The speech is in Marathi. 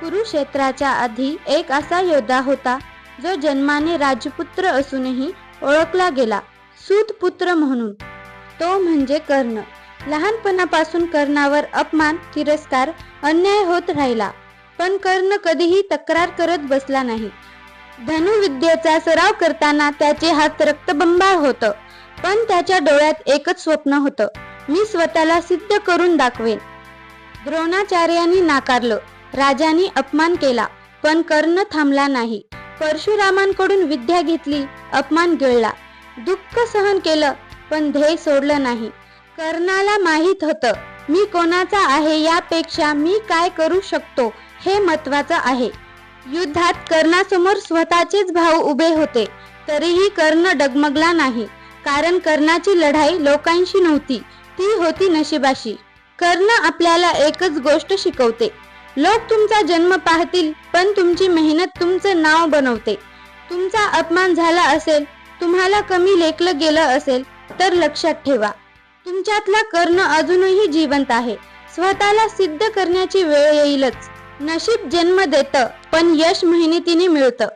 कुरुक्षेत्राच्या आधी एक असा योद्धा होता जो जन्माने राजपुत्र असूनही ओळखला गेला सूतपुत्र म्हणून. तो म्हणजे कर्ण. लहानपणापासून कर्णावर अपमान तिरस्कार अन्याय होत राहिला. पण कर्ण कधीही तक्रार करत बसला नाही. धनुविद्येचा सराव करताना त्याचे हात रक्तबंबाळ होत. पण त्याच्या डोळ्यात एकच स्वप्न होतं. मी स्वतःला सिद्ध करून दाखवेन. द्रोणाचार्यांनी नाकारलं. राजांनी अपमान केला पण कर्ण थांबला नाही. परशुरामांकडून विद्या घेतली अपमान गिळला. दुःख सहन केलं पण ध्येय सोडलं नाही. कर्णाला माहीत होतं मी कोणाचा आहे यापेक्षा मी काय करू शकतो हे महत्वाचं आहे. युद्धात कर्णासमोर स्वतःचेच भाऊ उभे होते तरीही कर्ण डगमगला नाही कारण कर्णाची लढाई लोकांशी नव्हती ती होती नशिबाशी. कर्ण आपल्याला एकच गोष्ट शिकवते लोक तुमचा जन्म पाहतील पण तुमची मेहनत तुमचं नाव बनवते. तुमचा अपमान झाला असेल तुम्हाला कमी लेखलं गेलं असेल तर लक्षात ठेवा. तुमच्यातला कर्ण अजूनही जिवंत आहे. स्वतःला सिद्ध करण्याची वेळ येईलच. नशीब जन्म देतं पण यश मेहनतीने मिळतं.